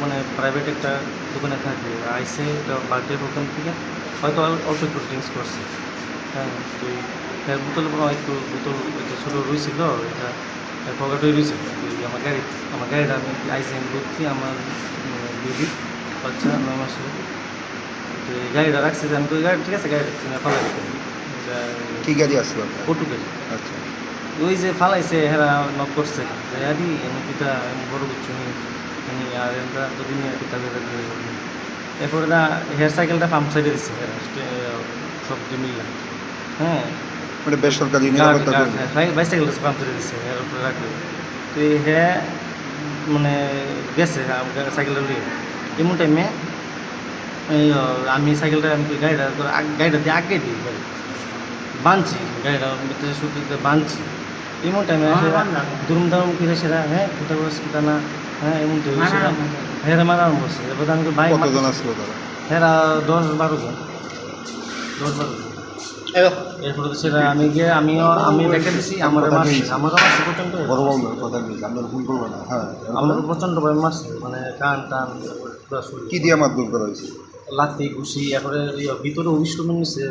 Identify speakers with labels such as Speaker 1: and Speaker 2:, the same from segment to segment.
Speaker 1: মনে প্রাইভেট একটা দোকানে থাকে। আইসে বার্থডে দোকান থেকে হয়তো অল- অল্প একটু ড্রিঙ্কস করছে। হ্যাঁ বোতল একটু বোতল ছোটো রয়েছিল, এটা পকেটে রয়েছে। তো আমার গাড়ি আমার গাড়িটা আমি আইসে আমি দেখছি আমার বেবি বাচ্চা নয় মাসে তো এই গাড়িটা রাখছে যে আমি তো গাড়ি ঠিক আছে গাড়ি ফালাই
Speaker 2: কি গাড়ি আসলো?
Speaker 1: পর্তুগাল
Speaker 2: আচ্ছা।
Speaker 1: ওই যে ফালাইছে হেরা নক করছে। যে আদি এমন পিতা এমন বড় কিছু নেই। আমি আর এমরা যদি নিয়ে পিতা বেড়ে দিয়ে এরপরে না হেয়ার সাইকেলটা পাম্প সাইডে দিচ্ছে হেরা সব মিললাম হ্যাঁ
Speaker 2: মানে বেসরকারি নিরাপত্তা কর্মী।
Speaker 1: বাইসাইকেল পাম্প দিচ্ছে তো হ্যাঁ মানে গেছে সাইকেলটা নিয়ে। এমন টাইমে আমি সাইকেলটা আমি গাড়িটা গাড়িটা দিয়ে আগে দিই গাড়ি বাঁধছি গাড়িটা ভিতরে সুতিতে বাঁধছি এমন টাইমে দুরুম দারুম করে সেরা হ্যাঁ কোথা করে কোথা না হ্যাঁ এমন তো হ্যাঁ মারা। বসে। এবার আমি তো বাইক
Speaker 2: কতজন আসলো তারা?
Speaker 1: দশ বারো জন। দশ বারো জন। এরপরে তো সেটা আমি গিয়ে আমিও আমি রেখে দিছি আমার মারছে প্রচণ্ড।
Speaker 2: বড় বড় কথা বলছি আপনার ভুল করব না হ্যাঁ
Speaker 1: আমার প্রচণ্ড ভাবে মারছে মানে কান টান।
Speaker 2: কি দিয়ে করা হয়েছে?
Speaker 1: লাথি ঘুষি এরপরে ভিতরে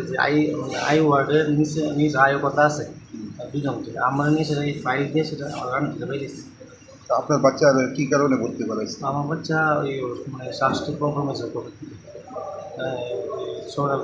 Speaker 1: যে আই মানে আই ওয়ার্ডের নিচে নিজ আয় কথা আছে। আমরা নিয়ে সেটা এই ফাইল দিয়ে সেটা রান করে
Speaker 2: আপনার বাচ্চার কি কারণে ভর্তি করা হয়েছে?
Speaker 1: আমার বাচ্চা ওই মানে শ্বাসটি হয়েছে সৌরভ